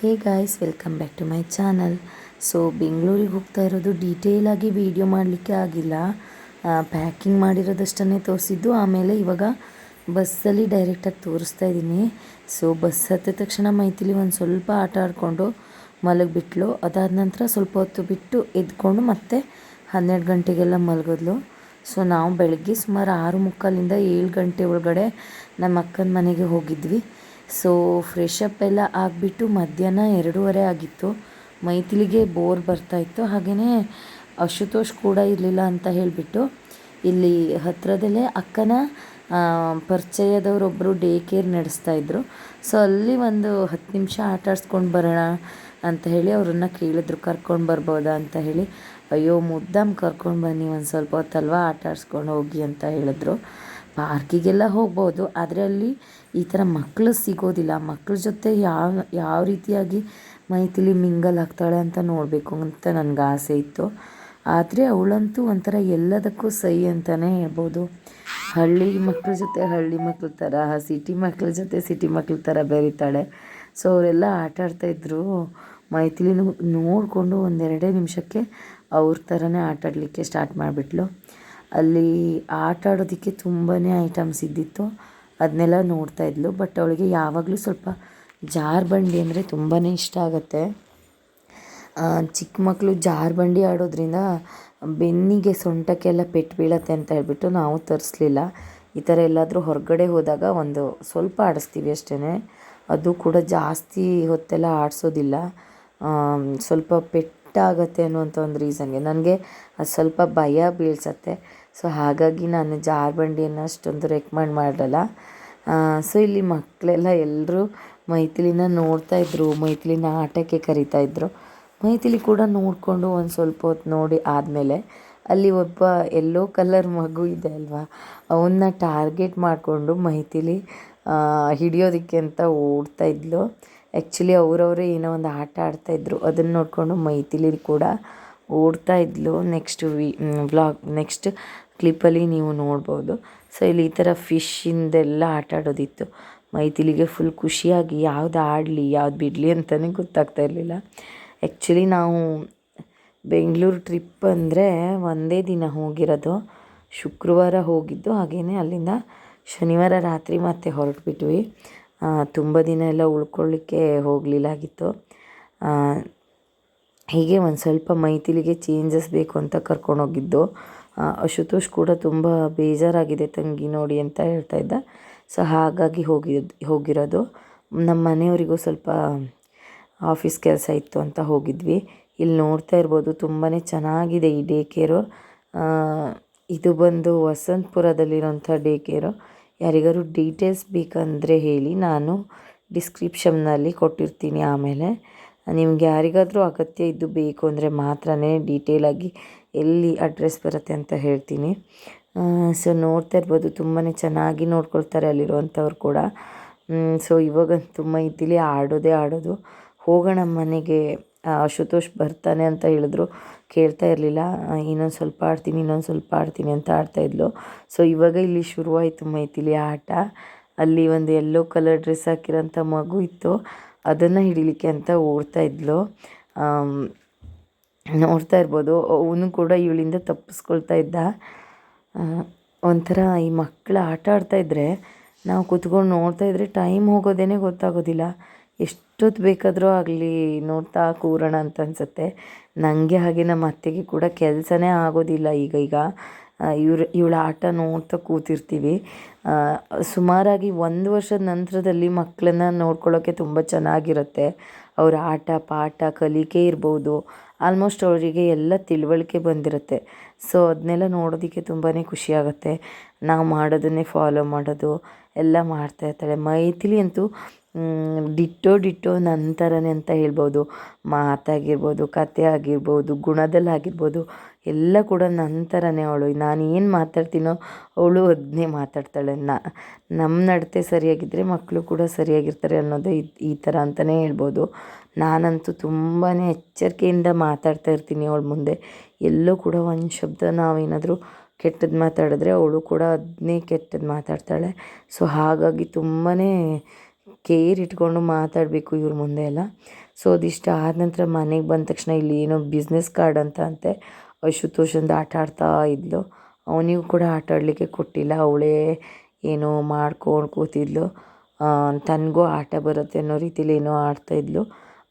Hey guys welcome back to my channel so ಬೆಂಗಳೂರಿಗೆ ಹೋಗ್ತಾ ಇರೋದು ಡೀಟೇಲಾಗಿ ವೀಡಿಯೋ ಮಾಡಲಿಕ್ಕೆ ಆಗಿಲ್ಲ. ಪ್ಯಾಕಿಂಗ್ ಮಾಡಿರೋದಷ್ಟನ್ನೇ ತೋರಿಸಿದ್ದು. ಆಮೇಲೆ ಇವಾಗ ಬಸ್ಸಲ್ಲಿ ಡೈರೆಕ್ಟಾಗಿ ತೋರಿಸ್ತಾ ಇದ್ದೀನಿ. ಸೊ ಬಸ್ ಹತ್ತಿದ ತಕ್ಷಣ ಮೈತಿಲಿ ಒಂದು ಸ್ವಲ್ಪ ಆಟ ಆಡಿಕೊಂಡು ಮಲಗಿಬಿಟ್ಲು. ಅದಾದ ನಂತರ ಸ್ವಲ್ಪ ಹೊತ್ತು ಬಿಟ್ಟು ಎದ್ಕೊಂಡು ಮತ್ತೆ ಹನ್ನೆರಡು ಗಂಟೆಗೆಲ್ಲ ಮಲಗಿದ್ಲು. ಸೊ ನಾವು ಬೆಳಗ್ಗೆ ಸುಮಾರು ಆರು ಮುಕ್ಕಾಲಿಂದ ಏಳು ಗಂಟೆ ಒಳಗಡೆ ನಮ್ಮ ಅಕ್ಕನ ಮನೆಗೆ ಹೋಗಿದ್ವಿ. ಸೊ ಫ್ರೆಶ್ ಅಪ್ ಎಲ್ಲ ಆಗಿಬಿಟ್ಟು ಮಧ್ಯಾಹ್ನ ಎರಡೂವರೆ ಆಗಿತ್ತು. ಮೈಥಿಲಿಗೆ ಬೋರ್ ಬರ್ತಾಯಿತ್ತು ಹಾಗೆಯೇ ಅಶುತೋಷ್ ಕೂಡ ಇರಲಿಲ್ಲ ಅಂತ ಹೇಳಿಬಿಟ್ಟು ಇಲ್ಲಿ ಹತ್ತಿರದಲ್ಲೇ ಅಕ್ಕನ ಪರಿಚಯದವರೊಬ್ಬರು ಡೇ ಕೇರ್ ನಡೆಸ್ತಾಯಿದ್ರು ಸೊ ಅಲ್ಲಿ ಒಂದು ಹತ್ತು ನಿಮಿಷ ಆಟ ಆಡಿಸ್ಕೊಂಡು ಬರೋಣ ಅಂತ ಹೇಳಿ ಅವರನ್ನು ಕೇಳಿದ್ರು. ಕರ್ಕೊಂಡು ಬರ್ಬೋದಾ ಅಂತ ಹೇಳಿ. ಅಯ್ಯೋ, ಮುದ್ದಾಮ್ ಕರ್ಕೊಂಡು ಬನ್ನಿ ಒಂದು ಸ್ವಲ್ಪ ಹೊತ್ತಲ್ವ? ಆಟ ಆಡಿಸ್ಕೊಂಡು ಹೋಗಿ ಅಂತ ಹೇಳಿದ್ರು. ಪಾರ್ಕಿಗೆಲ್ಲ ಹೋಗ್ಬೋದು. ಆದರೆ ಅಲ್ಲಿ ಈ ಥರ ಮಕ್ಕಳು ಸಿಗೋದಿಲ್ಲ. ಮಕ್ಕಳ ಜೊತೆ ಯಾವ ಯಾವ ರೀತಿಯಾಗಿ ಮೈಥಿಲಿ ಮಿಂಗಲ್ ಆಗ್ತಾಳೆ ಅಂತ ನೋಡಬೇಕು ಅಂತ ನನಗೆ ಆಸೆ ಇತ್ತು. ಆದರೆ ಅವಳಂತೂ ಒಂಥರ ಎಲ್ಲದಕ್ಕೂ ಸೈ ಅಂತಲೇ ಹೇಳ್ಬೋದು. ಹಳ್ಳಿ ಮಕ್ಕಳ ಜೊತೆ ಹಳ್ಳಿ ಮಕ್ಕಳ ಥರ, ಸಿಟಿ ಮಕ್ಕಳ ಜೊತೆ ಸಿಟಿ ಮಕ್ಕಳ ಥರ ಬೆರೀತಾಳೆ. ಸೊ ಅವರೆಲ್ಲ ಆಟ ಆಡ್ತಾಯಿದ್ರು ಮೈಥಿಲಿ ನೋಡಿಕೊಂಡು ಒಂದೆರಡೇ ನಿಮಿಷಕ್ಕೆ ಅವ್ರ ಥರನೇ ಆಟ ಆಡಲಿಕ್ಕೆ ಸ್ಟಾರ್ಟ್ ಮಾಡಿಬಿಟ್ಲು. ಅಲ್ಲಿ ಆಟ ಆಡೋದಕ್ಕೆ ತುಂಬಾ ಐಟಮ್ಸ್ ಇದ್ದಿತ್ತು. ಅದನ್ನೆಲ್ಲ ನೋಡ್ತಾ ಇದ್ಲು. ಬಟ್ ಅವಳಿಗೆ ಯಾವಾಗಲೂ ಸ್ವಲ್ಪ ಜಾರ್ಬಂಡಿ ಅಂದರೆ ತುಂಬಾ ಇಷ್ಟ ಆಗುತ್ತೆ. ಚಿಕ್ಕ ಮಕ್ಕಳು ಜಾರ್ಬಂಡಿ ಆಡೋದ್ರಿಂದ ಬೆನ್ನಿಗೆ ಸೊಂಟಕ್ಕೆಲ್ಲ ಪೆಟ್ಟು ಬೀಳತ್ತೆ ಅಂತ ಹೇಳ್ಬಿಟ್ಟು ನಾವು ತರಿಸ್ಲಿಲ್ಲ. ಈ ಥರ ಎಲ್ಲಾದರೂ ಹೊರಗಡೆ ಹೋದಾಗ ಒಂದು ಸ್ವಲ್ಪ ಆಡಿಸ್ತೀವಿ ಅಷ್ಟೇ ಅದು ಕೂಡ ಜಾಸ್ತಿ ಹೊತ್ತೆಲ್ಲ ಆಡಿಸೋದಿಲ್ಲ. ಸ್ವಲ್ಪ ಪೆಟ್ಟಾಗತ್ತೆ ಅನ್ನುವಂಥ ಒಂದು ರೀಸನ್ಗೆ. ನನಗೆ ಅದು ಸ್ವಲ್ಪ ಭಯ ಬೀಳ್ಸತ್ತೆ. ಸೊ ಹಾಗಾಗಿ ನಾನು ಜಾರ್ಬಂಡಿಯನ್ನು ಅಷ್ಟೊಂದು ರೆಕಮೆಂಡ್ ಮಾಡಲ್ಲ ಸೊ ಇಲ್ಲಿ ಮಕ್ಕಳೆಲ್ಲ ಎಲ್ಲರೂ ಮೈಥಿಲಿನ ನೋಡ್ತಾಯಿದ್ರು ಮೈಥಿಲಿನ ಆಟಕ್ಕೆ ಕರಿತಾಯಿದ್ರು ಮೈಥಿಲಿ ಕೂಡ ನೋಡಿಕೊಂಡು ಒಂದು ಸ್ವಲ್ಪ ಹೊತ್ತು ನೋಡಿ ಆದಮೇಲೆ ಅಲ್ಲಿ ಒಬ್ಬ ಎಲ್ಲೋ ಕಲರ್ ಮಗು ಇದೆ ಅಲ್ವಾ? ಅವನ್ನ ಟಾರ್ಗೆಟ್ ಮಾಡಿಕೊಂಡು ಮೈಥಿಲಿ ಹಿಡಿಯೋದಕ್ಕೆ ಅಂತ ಓಡ್ತಾ ಇದ್ಲು. ಆ್ಯಕ್ಚುಲಿ ಅವರವರೇ ಏನೋ ಒಂದು ಆಟ ಆಡ್ತಾ ಇದ್ರು. ಅದನ್ನು ನೋಡಿಕೊಂಡು ಮೈಥಿಲಿ ಕೂಡ ಓಡ್ತಾ ಇದ್ಲು. ನೆಕ್ಸ್ಟ್ ವಿ ನೆಕ್ಸ್ಟ್ ಕ್ಲಿಪ್ಪಲ್ಲಿ ನೀವು ನೋಡ್ಬೋದು. ಸೊ ಇಲ್ಲಿ ಈ ಥರ ಫಿಶ್ಶಿಂದೆಲ್ಲ ಆಟ ಆಡೋದಿತ್ತು. ಮೈಥಿಲಿಗೆ ಫುಲ್ ಖುಷಿಯಾಗಿ ಯಾವ್ದು ಆಡಲಿ, ಯಾವ್ದು ಬಿಡಲಿ ಅಂತಲೇ ಗೊತ್ತಾಗ್ತಾ ಇರಲಿಲ್ಲ. ಆ್ಯಕ್ಚುಲಿ ನಾವು ಬೆಂಗಳೂರು ಟ್ರಿಪ್ ಅಂದರೆ ಒಂದೇ ದಿನ ಹೋಗಿರೋದು. ಶುಕ್ರವಾರ ಹೋಗಿದ್ದು ಹಾಗೇ ಅಲ್ಲಿಂದ ಶನಿವಾರ ರಾತ್ರಿ ಮತ್ತೆ ಹೊರಟ್ಬಿಟ್ವಿ. ತುಂಬ ದಿನ ಎಲ್ಲ ಉಳ್ಕೊಳ್ಳಿಕ್ಕೆ ಹೋಗಲಿಲ್ಲಾಗಿತ್ತು. ಹೀಗೆ ಒಂದು ಸ್ವಲ್ಪ ಮೈಥಿಲಿಗೆ ಚೇಂಜಸ್ ಬೇಕು ಅಂತ ಕರ್ಕೊಂಡೋಗಿದ್ದು. ಅಶುತೋಷ್ ಕೂಡ ತುಂಬ ಬೇಜಾರಾಗಿದೆ ತಂಗಿ ನೋಡಿ ಅಂತ ಹೇಳ್ತಾ ಇದ್ದ. ಸೊ ಹಾಗಾಗಿ ಹೋಗಿ ಹೋಗಿರೋದು. ನಮ್ಮ ಮನೆಯವರಿಗೂ ಸ್ವಲ್ಪ ಆಫೀಸ್ ಕೆಲಸ ಇತ್ತು ಅಂತ ಹೋಗಿದ್ವಿ. ಇಲ್ಲಿ ನೋಡ್ತಾ ಇರ್ಬೋದು ತುಂಬಾ ಚೆನ್ನಾಗಿದೆ ಈ ಡೇ ಕೇರು ಇದು ಬಂದು ವಸಂತಪುರದಲ್ಲಿರೋಂಥ ಡೇ ಕೇರು ಯಾರಿಗಾರು ಡೀಟೇಲ್ಸ್ ಬೇಕಂದರೆ ಹೇಳಿ, ನಾನು ಡಿಸ್ಕ್ರಿಪ್ಷನ್ನಲ್ಲಿ ಕೊಟ್ಟಿರ್ತೀನಿ ಆಮೇಲೆ. ನಿಮ್ಗೆ ಯಾರಿಗಾದರೂ ಅಗತ್ಯ ಇದ್ದು ಬೇಕು ಅಂದರೆ ಮಾತ್ರನೇ ಡೀಟೇಲಾಗಿ ಎಲ್ಲಿ ಅಡ್ರೆಸ್ ಬರುತ್ತೆ ಅಂತ ಹೇಳ್ತೀನಿ. ಸೊ ನೋಡ್ತಾ ಇರ್ಬೋದು ತುಂಬಾ ಚೆನ್ನಾಗಿ ನೋಡ್ಕೊಳ್ತಾರೆ ಅಲ್ಲಿರುವಂಥವ್ರು ಕೂಡ. ಸೊ ಇವಾಗಂತೂ ಮೈತಿಲಿ ಆಡೋದೇ ಆಡೋದು. ಹೋಗೋಣ ಮನೆಗೆ ಅಶುತೋಷ್ ಬರ್ತಾನೆ ಅಂತ ಹೇಳಿದ್ರು. ಕೇಳ್ತಾ ಇರಲಿಲ್ಲ. ಇನ್ನೊಂದು ಸ್ವಲ್ಪ ಆಡ್ತೀನಿ, ಇನ್ನೊಂದು ಸ್ವಲ್ಪ ಆಡ್ತೀನಿ ಅಂತ ಆಡ್ತಾಯಿದ್ಲು ಸೊ ಇವಾಗ ಇಲ್ಲಿ ಶುರುವಾಯಿತು ಮೈತಿಲಿ ಆಟ. ಅಲ್ಲಿ ಒಂದು ಎಲ್ಲೋ ಕಲರ್ ಡ್ರೆಸ್ ಹಾಕಿರೋಂಥ ಮಗು ಇತ್ತು. ಅದನ್ನು ಹಿಡಿಲಿಕ್ಕೆ ಅಂತ ಓಡ್ತಾ ಇದ್ಲು. ನೋಡ್ತಾ ಇರ್ಬೋದು. ಅವನು ಕೂಡ ಇವಳಿಂದ ತಪ್ಪಿಸ್ಕೊಳ್ತಾ ಇದ್ದ. ಒಂಥರ ಈ ಮಕ್ಕಳು ಆಟ ಆಡ್ತಾಯಿದ್ರೆ ನಾವು ಕೂತ್ಕೊಂಡು ನೋಡ್ತಾ ಇದ್ರೆ ಟೈಮ್ ಹೋಗೋದೇ ಗೊತ್ತಾಗೋದಿಲ್ಲ. ಎಷ್ಟೊತ್ತು ಬೇಕಾದರೂ ಆಗಲಿ ನೋಡ್ತಾ ಕೂರೋಣ ಅಂತ ಅನಿಸುತ್ತೆ. ನನಗೆ ಹಾಗೆ ನಮ್ಮ ಅತ್ತೆಗೆ ಕೂಡ ಕೆಲಸನೇ ಆಗೋದಿಲ್ಲ. ಈಗ ಈಗ ಇವ್ರ, ಇವಳ ಆಟ ನೋಡ್ತಾ ಕೂತಿರ್ತೀವಿ. ಸುಮಾರಾಗಿ ಒಂದು ವರ್ಷದ ನಂತರದಲ್ಲಿ ಮಕ್ಕಳನ್ನ ನೋಡ್ಕೊಳ್ಳೋಕ್ಕೆ ತುಂಬ ಚೆನ್ನಾಗಿರುತ್ತೆ. ಅವರ ಆಟ, ಪಾಠ, ಕಲಿಕೆ ಇರ್ಬೋದು. ಆಲ್ಮೋಸ್ಟ್ ಅವರಿಗೆ ಎಲ್ಲ ತಿಳುವಳಿಕೆ ಬಂದಿರುತ್ತೆ. ಸೊ ಅದನ್ನೆಲ್ಲ ನೋಡೋದಕ್ಕೆ ತುಂಬಾ ಖುಷಿಯಾಗುತ್ತೆ ನಾವು ಮಾಡೋದನ್ನೇ ಫಾಲೋ ಮಾಡೋದು, ಎಲ್ಲ ಮಾಡ್ತಾ ಇರ್ತಾಳೆ ಮೈಥಿಲಿ ಅಂತೂ ಡಿಟ್ಟೋ ಡಿಟ್ಟೋ ನನ್ನ ಥರನೇ ಅಂತ ಹೇಳ್ಬೋದು. ಮಾತಾಗಿರ್ಬೋದು, ಕತೆ ಆಗಿರ್ಬೋದು ಗುಣದಲ್ಲಿ ಆಗಿರ್ಬೋದು ಎಲ್ಲ ಕೂಡ ನನ್ನ ಥರನೇ ಅವಳು. ನಾನು ಏನು ಮಾತಾಡ್ತೀನೋ ಅವಳು ಅದನ್ನೇ ಮಾತಾಡ್ತಾಳೆ. ನಮ್ಮ ನಡತೆ ಸರಿಯಾಗಿದ್ದರೆ ಮಕ್ಕಳು ಕೂಡ ಸರಿಯಾಗಿರ್ತಾರೆ ಅನ್ನೋದೇ ಈ ಥರ ಅಂತಲೇ ಹೇಳ್ಬೋದು. ನಾನಂತೂ ತುಂಬಾ ಎಚ್ಚರಿಕೆಯಿಂದ ಮಾತಾಡ್ತಾ ಇರ್ತೀನಿ ಅವಳ ಮುಂದೆ. ಎಲ್ಲೂ ಕೂಡ ಒಂದು ಶಬ್ದ ನಾವೇನಾದರೂ ಕೆಟ್ಟದ್ದು ಮಾತಾಡಿದ್ರೆ ಅವಳು ಕೂಡ ಅದನ್ನೇ ಕೆಟ್ಟದ್ದು ಮಾತಾಡ್ತಾಳೆ. ಸೊ, ಹಾಗಾಗಿ ತುಂಬಾ ಕೇರ್ ಇಟ್ಕೊಂಡು ಮಾತಾಡಬೇಕು ಇವ್ರ ಮುಂದೆ ಎಲ್ಲ. ಸೊ, ಅದಿಷ್ಟು ಆದ ನಂತರ ಮನೆಗೆ ಬಂದ ತಕ್ಷಣ ಇಲ್ಲಿ ಏನೋ ಬಿಸ್ನೆಸ್ ಕಾರ್ಡ್ ಅಂತ ಅಂತೆ. ಅಶುತೋಷಂದು ಆಟ ಆಡ್ತಾ ಇದ್ಲು. ಅವನಿಗೂ ಕೂಡ ಆಟ ಆಡಲಿಕ್ಕೆ ಕೊಟ್ಟಿಲ್ಲ. ಅವಳೇ ಏನೋ ಮಾಡ್ಕೊಂಡು ಕೂತಿದ್ಲು. ತನಗೂ ಆಟ ಬರುತ್ತೆ ಅನ್ನೋ ರೀತಿಲಿ ಏನೋ ಆಡ್ತಾಯಿದ್ಲು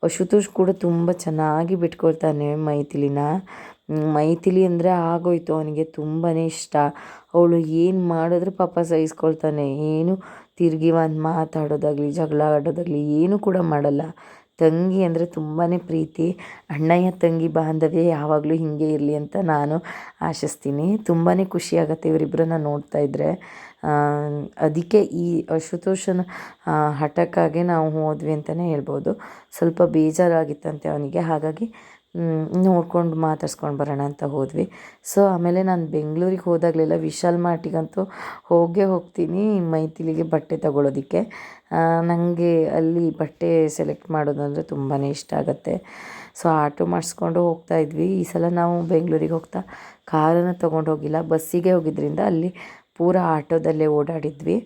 ಅಶುತೋಷ್ ಕೂಡ ತುಂಬ ಚೆನ್ನಾಗಿ ಬಿಟ್ಕೊಳ್ತಾನೆ ಮೈಥಿಲಿನ. ಮೈಥಿಲಿ ಅಂದರೆ ಆಗೋಯ್ತು. ಅವನಿಗೆ ತುಂಬಾ ಇಷ್ಟ. ಅವಳು ಏನು ಮಾಡಿದ್ರು ಪಾಪ ಸಹಿಸ್ಕೊಳ್ತಾನೆ. ಏನು ತಿರುಗಿ ಒಂದು ಮಾತಾಡೋದಾಗಲಿ, ಜಗಳ ಆಡೋದಾಗಲಿ, ಏನೂ ಕೂಡ ಮಾಡಲ್ಲ. ತಂಗಿ ಅಂದರೆ ತುಂಬಾ ಪ್ರೀತಿ. ಅಣ್ಣಯ್ಯ ತಂಗಿ ಬಾಂಧವ್ಯ ಯಾವಾಗಲೂ ಹೀಗೆ ಇರಲಿ ಅಂತ ನಾನು ಆಶಿಸ್ತೀನಿ. ತುಂಬಾ ಖುಷಿಯಾಗತ್ತೆ ಇವರಿಬ್ಬರನ್ನ ನೋಡ್ತಾ ಇದ್ದರೆ ಅದಕ್ಕೆ ಈ ಅಶುತೋಷನ ಹಠಕ್ಕಾಗೆ ನಾವು ಹೋದ್ವಿ ಅಂತಲೇ ಹೇಳ್ಬೋದು. ಸ್ವಲ್ಪ ಬೇಜಾರಾಗಿತ್ತಂತೆ ಅವನಿಗೆ. ಹಾಗಾಗಿ ನೋಡ್ಕೊಂಡು ಮಾತಾಡ್ಸ್ಕೊಂಡು ಬರೋಣ ಅಂತ ಹೋದ್ವಿ. ಸೊ ಆಮೇಲೆ ನಾನು ಬೆಂಗಳೂರಿಗೆ ಹೋದಾಗಲೆಲ್ಲ ವಿಶಾಲ್ ಮಾರ್ಟಿಗಂತೂ ಹೋಗೇ ಹೋಗ್ತೀನಿ ಮೈಥಿಲಿಗೆ ಬಟ್ಟೆ ತಗೊಳ್ಳೋದಕ್ಕೆ ನನಗೆ ಅಲ್ಲಿ ಬಟ್ಟೆ ಸೆಲೆಕ್ಟ್ ಮಾಡೋದಂದರೆ ತುಂಬಾ ಇಷ್ಟ ಆಗುತ್ತೆ. ಸೊ ಆಟೋ ಮಾಡಿಸ್ಕೊಂಡು ಹೋಗ್ತಾ ಇದ್ವಿ. ಈ ಸಲ ನಾವು ಬೆಂಗಳೂರಿಗೆ ಹೋಗ್ತಾ ಕಾರನ್ನು ತೊಗೊಂಡು ಹೋಗಿಲ್ಲ. ಬಸ್ಸಿಗೆ ಹೋಗಿದ್ದರಿಂದ ಅಲ್ಲಿ ಪೂರ ಆಟೋದಲ್ಲೇ ಓಡಾಡಿದ್ವಿ.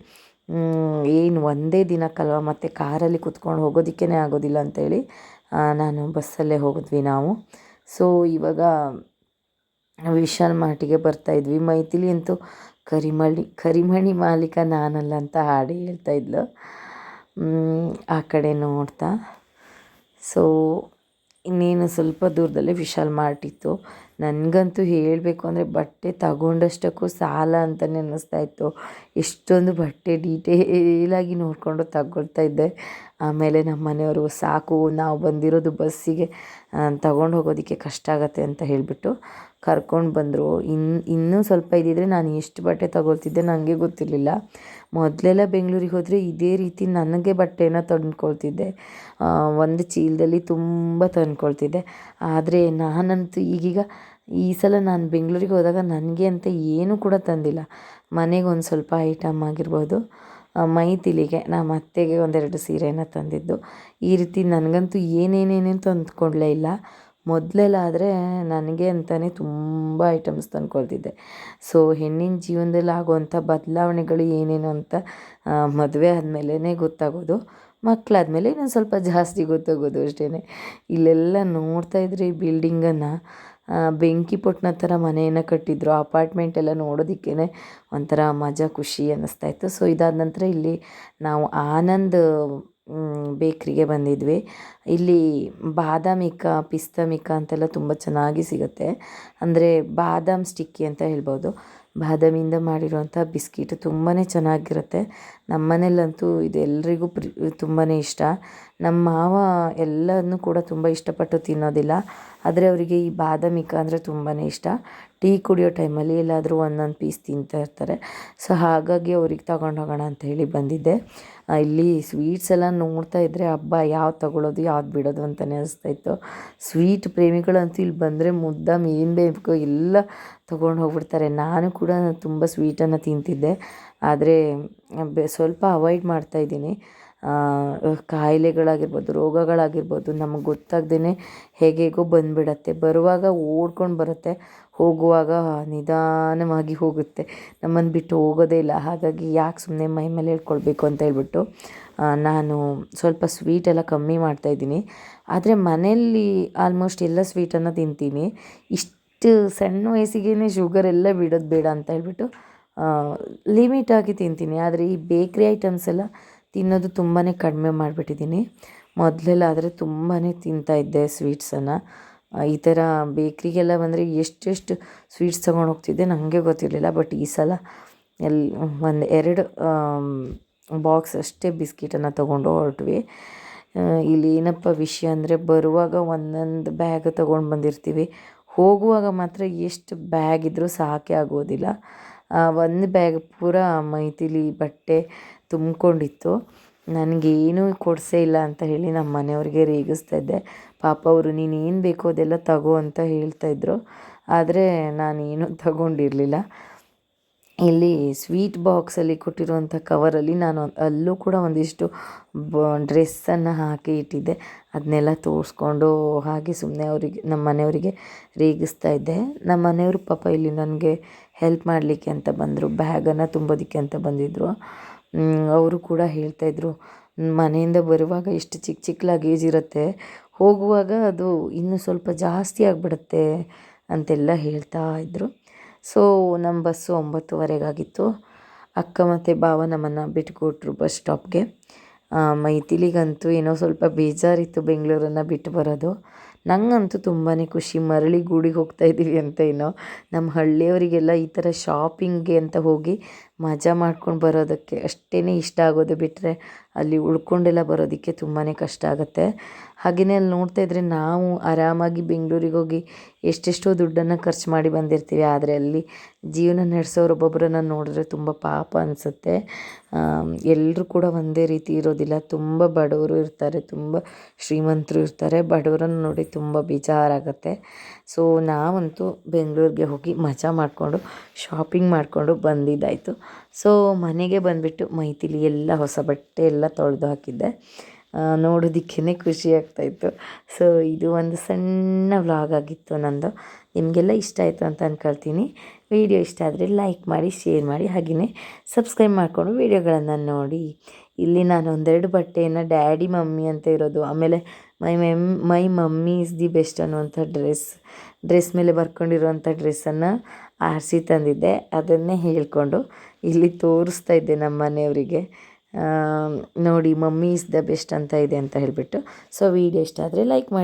ಏನು ಒಂದೇ ದಿನಕ್ಕಲ್ವ ಮತ್ತು ಕಾರಲ್ಲಿ ಕುತ್ಕೊಂಡು ಹೋಗೋದಕ್ಕೇ ಆಗೋದಿಲ್ಲ ಅಂತೇಳಿ. ನಾನು ಬಸ್ಸಲ್ಲೇ ಹೋಗಿದ್ವಿ ನಾವು. ಸೊ ಇವಾಗ ವಿಶಾಲ್ ಮಾರ್ಟಿಗೆ ಬರ್ತಾಯಿದ್ವಿ ಮೈಥಿಲಿ ಅಂತೂ ಕರಿಮಣಿ ಕರಿಮಣಿ ಮಾಲೀಕ ನಾನಲ್ಲ ಅಂತ ಹಾಡು ಹೇಳ್ತಾಯಿದ್ಲು ಆ ಕಡೆ ನೋಡ್ತಾ. ಸೊ ಇನ್ನೇನು ಸ್ವಲ್ಪ ದೂರದಲ್ಲೇ ವಿಶಾಲ್ ಮಾರ್ಟ್ ಇತ್ತು. ನನಗಂತೂ ಹೇಳಬೇಕು ಅಂದರೆ ಬಟ್ಟೆ ತಗೊಂಡಷ್ಟಕ್ಕೂ ಸಾಲ ಅಂತಲೇ ಅನ್ನಿಸ್ತಾ ಇತ್ತು. ಎಷ್ಟೊಂದು ಬಟ್ಟೆ ಡೀಟೇಲಾಗಿ ನೋಡಿಕೊಂಡು ತಗೊಳ್ತಾ ಇದ್ದೆ. ಆಮೇಲೆ ನಮ್ಮ ಮನೆಯವರು ಸಾಕು, ನಾವು ಬಂದಿರೋದು ಬಸ್ಸಿಗೆ ತಗೊಂಡು ಹೋಗೋದಕ್ಕೆ ಕಷ್ಟ ಆಗುತ್ತೆ ಅಂತ ಹೇಳಿಬಿಟ್ಟು ಕರ್ಕೊಂಡು ಬಂದರು. ಇನ್ನು ಇನ್ನೂ ಸ್ವಲ್ಪ ಇದ್ದಿದ್ರೆ ನಾನು ಎಷ್ಟು ಬಟ್ಟೆ ತಗೊಳ್ತಿದ್ದೆ ನನಗೆ ಗೊತ್ತಿರಲಿಲ್ಲ. ಮೊದಲೆಲ್ಲ ಬೆಂಗಳೂರಿಗೆ ಹೋದರೆ ಇದೇ ರೀತಿ ನನಗೆ ಬಟ್ಟೆನ ತಂದ್ಕೊಳ್ತಿದ್ದೆ. ಒಂದು ಚೀಲದಲ್ಲಿ ತುಂಬ ತಂದ್ಕೊಳ್ತಿದ್ದೆ. ಆದರೆ ನಾನಂತೂ ಈಗೀಗ ಈ ಸಲ ನಾನು ಬೆಂಗಳೂರಿಗೆ ಹೋದಾಗ ನನಗೆ ಅಂತ ಏನೂ ಕೂಡ ತಂದಿಲ್ಲ. ಮನೆಗೆ ಒಂದು ಸ್ವಲ್ಪ ಐಟಮ್ ಆಗಿರ್ಬೋದು. ಮೈಥಿಲಿಗೆ ನಮ್ಮ ಅತ್ತೆಗೆ ಒಂದೆರಡು ಸೀರೆನ ತಂದಿದ್ದು. ಈ ರೀತಿ ನನಗಂತೂ ಏನೇನೇನೇನು ತಂದ್ಕೊಡ್ಲೇ ಇಲ್ಲ. ಮೊದಲೆಲ್ಲ ಆದರೆ ನನಗೆ ಅಂತಲೇ ತುಂಬ ಐಟಮ್ಸ್ ತಂದುಕೊಳ್ತಿದ್ದೆ ಸೊ, ಹೆಣ್ಣಿನ ಜೀವನದಲ್ಲಿ ಆಗುವಂಥ ಬದಲಾವಣೆಗಳು ಏನೇನು ಅಂತ ಮದುವೆ ಆದಮೇಲೇ ಗೊತ್ತಾಗೋದು. ಮಕ್ಕಳಾದ್ಮೇಲೆ ಇನ್ನೊಂದು ಸ್ವಲ್ಪ ಜಾಸ್ತಿ ಗೊತ್ತಾಗೋದು ಅಷ್ಟೇ ಇಲ್ಲೆಲ್ಲ ನೋಡ್ತಾ ಇದ್ರೆ ಈ ಬಿಲ್ಡಿಂಗನ್ನು ಬೆಂಕಿ ಪೊಟ್ಟಣ ಥರ ಮನೆಯನ್ನು ಕಟ್ಟಿದ್ರು. ಅಪಾರ್ಟ್ಮೆಂಟ್ ಎಲ್ಲ ನೋಡೋದಕ್ಕೇ ಒಂಥರ ಮಜಾ ಖುಷಿ ಅನ್ನಿಸ್ತಾ ಇತ್ತು. ಸೊ ಇದಾದ ನಂತರ ಇಲ್ಲಿ ನಾವು ಆನಂದ್ ಬೇಕ್ರಿಗೆ ಬಂದಿದ್ವಿ. ಇಲ್ಲಿ ಬಾದಾಮಿಕ ಪಿಸ್ತಮಿಕ ಅಂತೆಲ್ಲ ತುಂಬ ಚೆನ್ನಾಗಿ ಸಿಗುತ್ತೆ. ಅಂದರೆ ಬಾದಾಮ್ ಸ್ಟಿಕ್ಕಿ ಅಂತ ಹೇಳ್ಬೋದು. ಬಾದಾಮಿಯಿಂದ ಮಾಡಿರುವಂಥ ಬಿಸ್ಕಿಟ್ ತುಂಬಾ ಚೆನ್ನಾಗಿರುತ್ತೆ. ನಮ್ಮ ಮನೇಲಂತೂ ಇದು ಪ್ರಿ ತುಂಬಾ ಇಷ್ಟ. ನಮ್ಮ ಮಾವ ಎಲ್ಲನೂ ಕೂಡ ತುಂಬ ಇಷ್ಟಪಟ್ಟು ತಿನ್ನೋದಿಲ್ಲ. ಆದರೆ ಅವರಿಗೆ ಈ ಬಾದಾಮಿಕ ಅಂದರೆ ತುಂಬಾ ಇಷ್ಟ. ಟೀ ಕುಡಿಯೋ ಟೈಮಲ್ಲಿ ಎಲ್ಲಾದರೂ ಒಂದೊಂದು ಪೀಸ್ ತಿಂತಾ ಇರ್ತಾರೆ. ಸೊ ಹಾಗಾಗಿ ಅವ್ರಿಗೆ ತಗೊಂಡು ಹೋಗೋಣ ಅಂತ ಹೇಳಿ ಬಂದಿದ್ದೆ. ಇಲ್ಲಿ ಸ್ವೀಟ್ಸ್ ಎಲ್ಲ ನೋಡ್ತಾ ಇದ್ದರೆ ಹಬ್ಬ ಯಾವ್ದು ತಗೊಳ್ಳೋದು ಯಾವ್ದು ಬಿಡೋದು ಅಂತಲೇ ಅನಿಸ್ತಾಯಿತ್ತು ಸ್ವೀಟ್ ಪ್ರೇಮಿಗಳಂತೂ ಇಲ್ಲಿ ಬಂದರೆ ಮುದ್ದಾಮ್ ಏನು ಬೇಕು, ಎಲ್ಲ ತೊಗೊಂಡು ಹೋಗ್ಬಿಡ್ತಾರೆ. ನಾನು ಕೂಡ ತುಂಬ ಸ್ವೀಟನ್ನು ತಿಂತಿದ್ದೆ. ಆದರೆ ಸ್ವಲ್ಪ ಅವಾಯ್ಡ್ ಮಾಡ್ತಾ ಇದ್ದೀನಿ. ಕಾಯಿಲೆಗಳಾಗಿರ್ಬೋದು, ರೋಗಗಳಾಗಿರ್ಬೋದು, ನಮಗೆ ಗೊತ್ತಾಗ್ದೇ ಹೇಗೇಗೋ ಬಂದುಬಿಡತ್ತೆ. ಬರುವಾಗ ಓಡ್ಕೊಂಡು ಬರುತ್ತೆ. ಹೋಗುವಾಗ ನಿಧಾನವಾಗಿ ಹೋಗುತ್ತೆ. ನಮ್ಮನ್ನು ಬಿಟ್ಟು ಹೋಗೋದೇ ಇಲ್ಲ. ಹಾಗಾಗಿ ಯಾಕೆ ಸುಮ್ಮನೆ ಮೈ ಮೇಲೆ ಹೇಳ್ಕೊಳ್ಬೇಕು ಅಂತ ಹೇಳ್ಬಿಟ್ಟು ನಾನು ಸ್ವಲ್ಪ ಸ್ವೀಟ್ ಎಲ್ಲ ಕಮ್ಮಿ ಮಾಡ್ತಾ ಇದ್ದೀನಿ. ಆದರೆ ಮನೆಯಲ್ಲಿ ಆಲ್ಮೋಸ್ಟ್ ಎಲ್ಲ ಸ್ವೀಟನ್ನು ತಿಂತೀನಿ. ಇಷ್ಟು ಸಣ್ಣ ವಯಸ್ಸಿಗೇ ಶುಗರ್ ಎಲ್ಲ ಬಿಡೋದು ಬೇಡ ಅಂತ ಹೇಳ್ಬಿಟ್ಟು ಲಿಮಿಟಾಗಿ ತಿಂತೀನಿ. ಆದರೆ ಈ ಬೇಕ್ರಿ ಐಟಮ್ಸ್ ಎಲ್ಲ ತಿನ್ನೋದು ತುಂಬಾ ಕಡಿಮೆ ಮಾಡಿಬಿಟ್ಟಿದ್ದೀನಿ. ಮೊದಲೆಲ್ಲ ಆದರೆ ತುಂಬಾ ತಿಂತಾಯಿದ್ದೆ ಸ್ವೀಟ್ಸನ್ನು ಈ ಥರ ಬೇಕ್ರಿಗೆಲ್ಲ ಬಂದರೆ ಎಷ್ಟೆಷ್ಟು ಸ್ವೀಟ್ಸ್ ತೊಗೊಂಡು ಹೋಗ್ತಿದ್ದೆ ನನಗೆ ಗೊತ್ತಿರಲಿಲ್ಲ. ಬಟ್ ಈ ಸಲ ಎಲ್ಲಿ ಒಂದು ಎರಡು ಬಾಕ್ಸ್ ಅಷ್ಟೇ ಬಿಸ್ಕಿಟನ್ನು ತೊಗೊಂಡು ಹೊರಟ್ವಿ. ಇಲ್ಲಿ ಏನಪ್ಪ ವಿಷಯ ಅಂದರೆ ಬರುವಾಗ ಒಂದೊಂದು ಬ್ಯಾಗ್ ತೊಗೊಂಡು ಬಂದಿರ್ತೀವಿ. ಹೋಗುವಾಗ ಮಾತ್ರ ಎಷ್ಟು ಬ್ಯಾಗ್ ಇದ್ದರೂ ಸಾಕೇ ಆಗೋದಿಲ್ಲ. ಒಂದು ಬ್ಯಾಗ್ ಪೂರ ಮೈಥಿಲಿ ಬಟ್ಟೆ ತುಂಬಿಕೊಂಡಿತ್ತು. ನನಗೇನು ಕೊಡಿಸೇ ಇಲ್ಲ ಅಂತ ಹೇಳಿ ನಮ್ಮ ಮನೆಯವ್ರಿಗೆ ರೇಗಿಸ್ತಾ ಇದ್ದೆ. ಪಾಪ ಅವರು, ನೀನು ಏನು ಬೇಕೋ ಅದೆಲ್ಲ ತಗೋ ಅಂತ ಹೇಳ್ತಾಯಿದ್ರು ಆದರೆ ನಾನೇನು ತಗೊಂಡಿರಲಿಲ್ಲ. ಇಲ್ಲಿ ಸ್ವೀಟ್ ಬಾಕ್ಸಲ್ಲಿ ಕೊಟ್ಟಿರುವಂಥ ಕವರಲ್ಲಿ ನಾನು ಅಲ್ಲೂ ಕೂಡ ಒಂದಿಷ್ಟು ಬ ಡ್ರೆಸ್ಸನ್ನು ಹಾಕಿ ಇಟ್ಟಿದ್ದೆ. ಅದನ್ನೆಲ್ಲ ತೋರಿಸ್ಕೊಂಡು ಹಾಗೆ ಸುಮ್ಮನೆ ಅವರಿಗೆ ನಮ್ಮ ಮನೆಯವರಿಗೆ ರೇಗಿಸ್ತಾ ಇದ್ದೆ. ನಮ್ಮ ಮನೆಯವರು ಪಾಪ ಇಲ್ಲಿ ನನಗೆ ಹೆಲ್ಪ್ ಮಾಡಲಿಕ್ಕೆ ಅಂತ ಬಂದರು ಬ್ಯಾಗನ್ನು ತುಂಬೋದಕ್ಕೆ ಅಂತ ಬಂದಿದ್ದರು ಅವರು ಕೂಡ ಹೇಳ್ತಾಯಿದ್ರು ಮನೆಯಿಂದ ಬರುವಾಗ ಇಷ್ಟು ಚಿಕ್ಕ ಚಿಕ್ಕ ಲಗೇಜ್ ಇರುತ್ತೆ, ಹೋಗುವಾಗ ಅದು ಇನ್ನೂ ಸ್ವಲ್ಪ ಜಾಸ್ತಿ ಆಗಿಬಿಡುತ್ತೆ ಅಂತೆಲ್ಲ ಹೇಳ್ತಾ ಇದ್ದರು ಸೊ ನಮ್ಮ ಬಸ್ಸು ಒಂಬತ್ತುವರೆಗಾಗಿತ್ತು. ಅಕ್ಕ ಮತ್ತು ಭಾವ ನಮ್ಮನ್ನು ಬಿಟ್ಕೊಟ್ರು ಬಸ್ ಸ್ಟಾಪ್ಗೆ. ಮೈಥಿಲಿಗಂತೂ ಏನೋ ಸ್ವಲ್ಪ ಬೇಜಾರಿತ್ತು ಬೆಂಗಳೂರನ್ನು ಬಿಟ್ಟು ಬರೋದು. ನನಗಂತೂ ತುಂಬಾ ಖುಷಿ. ಮರಳಿ ಗೂಡಿಗೆ ಹೋಗ್ತಾ ಇದ್ದೀವಿ ಅಂತ ಏನೋ. ನಮ್ಮ ಹಳ್ಳಿಯವರಿಗೆಲ್ಲ ಈ ಥರ ಶಾಪಿಂಗ್ಗೆ ಅಂತ ಹೋಗಿ ಮಜಾ ಮಾಡ್ಕೊಂಡು ಬರೋದಕ್ಕೆ ಅಷ್ಟೇ ಇಷ್ಟ ಆಗೋದು ಬಿಟ್ಟರೆ ಅಲ್ಲಿ ಉಳ್ಕೊಂಡೆಲ್ಲ ಬರೋದಕ್ಕೆ ತುಂಬಾ ಕಷ್ಟ ಆಗುತ್ತೆ. ಹಾಗೆಯೇ ಅಲ್ಲಿ ನೋಡ್ತಾ ಇದ್ದರೆ ನಾವು ಆರಾಮಾಗಿ ಬೆಂಗಳೂರಿಗೆ ಹೋಗಿ ಎಷ್ಟೆಷ್ಟೋ ದುಡ್ಡನ್ನು ಖರ್ಚು ಮಾಡಿ ಬಂದಿರ್ತೀವಿ. ಆದರೆ ಅಲ್ಲಿ ಜೀವನ ನಡೆಸೋರು ಒಬ್ಬೊಬ್ಬರನ್ನ ನೋಡಿದ್ರೆ ತುಂಬ ಪಾಪ ಅನಿಸುತ್ತೆ. ಎಲ್ಲರೂ ಕೂಡ ಒಂದೇ ರೀತಿ ಇರೋದಿಲ್ಲ. ತುಂಬ ಬಡವರು ಇರ್ತಾರೆ, ತುಂಬ ಶ್ರೀಮಂತರು ಇರ್ತಾರೆ. ಬಡವರನ್ನು ನೋಡಿ ತುಂಬ ಬೇಜಾರಾಗುತ್ತೆ. ಸೊ ನಾವಂತೂ ಬೆಂಗಳೂರಿಗೆ ಹೋಗಿ ಮಜಾ ಮಾಡಿಕೊಂಡು ಶಾಪಿಂಗ್ ಮಾಡಿಕೊಂಡು ಬಂದಿದ್ದಾಯಿತು. ಸೊ ಮನೆಗೆ ಬಂದುಬಿಟ್ಟು ಮೈತಿಲಿ ಎಲ್ಲ ಹೊಸ ಬಟ್ಟೆ ಎಲ್ಲ ತೊಳೆದು ಹಾಕಿದ್ದೆ. ನೋಡೋದಕ್ಕೇ ಖುಷಿ ಆಗ್ತಾಯಿತ್ತು ಸೊ ಇದು ಒಂದು ಸಣ್ಣ ವ್ಲಾಗ್ ಆಗಿತ್ತು ನಂದು. ನಿಮಗೆಲ್ಲ ಇಷ್ಟ ಆಯಿತು ಅಂತ ಅಂದ್ಕೊಳ್ತೀನಿ ವಿಡಿಯೋ ಇಷ್ಟ ಆದರೆ ಲೈಕ್ ಮಾಡಿ ಶೇರ್ ಮಾಡಿ ಹಾಗೆಯೇ ಸಬ್ಸ್ಕ್ರೈಬ್ ಮಾಡಿಕೊಂಡು ವೀಡಿಯೋಗಳನ್ನು ನೋಡಿ. ಇಲ್ಲಿ ನಾನು ಒಂದೆರಡು ಬಟ್ಟೆಯನ್ನು ಡ್ಯಾಡಿ ಮಮ್ಮಿ ಅಂತ ಇರೋದು. ಆಮೇಲೆ my mem my mummy is the best ಅನ್ನುವಂಥ ಡ್ರೆಸ್ ಡ್ರೆಸ್ ಮೇಲೆ ಬರ್ಕೊಂಡಿರುವಂಥ ಡ್ರೆಸ್ಸನ್ನು ಆರಿಸಿ ತಂದಿದ್ದೆ. ಅದನ್ನೇ ಹೇಳಿಕೊಂಡು ಇಲ್ಲಿ ತೋರಿಸ್ತಾ ಇದ್ದೆ ನಮ್ಮ ಮನೆಯವರಿಗೆ. ನೋಡಿ, ಮಮ್ಮಿ ಇಸ್ ದ ಬೆಸ್ಟ್ ಅಂತ ಇದೆ ಅಂತ ಹೇಳಿಬಿಟ್ಟು. ಸೊ ವೀಡಿಯೋ ಇಷ್ಟ ಆದರೆ ಲೈಕ್ ಮಾಡಿ.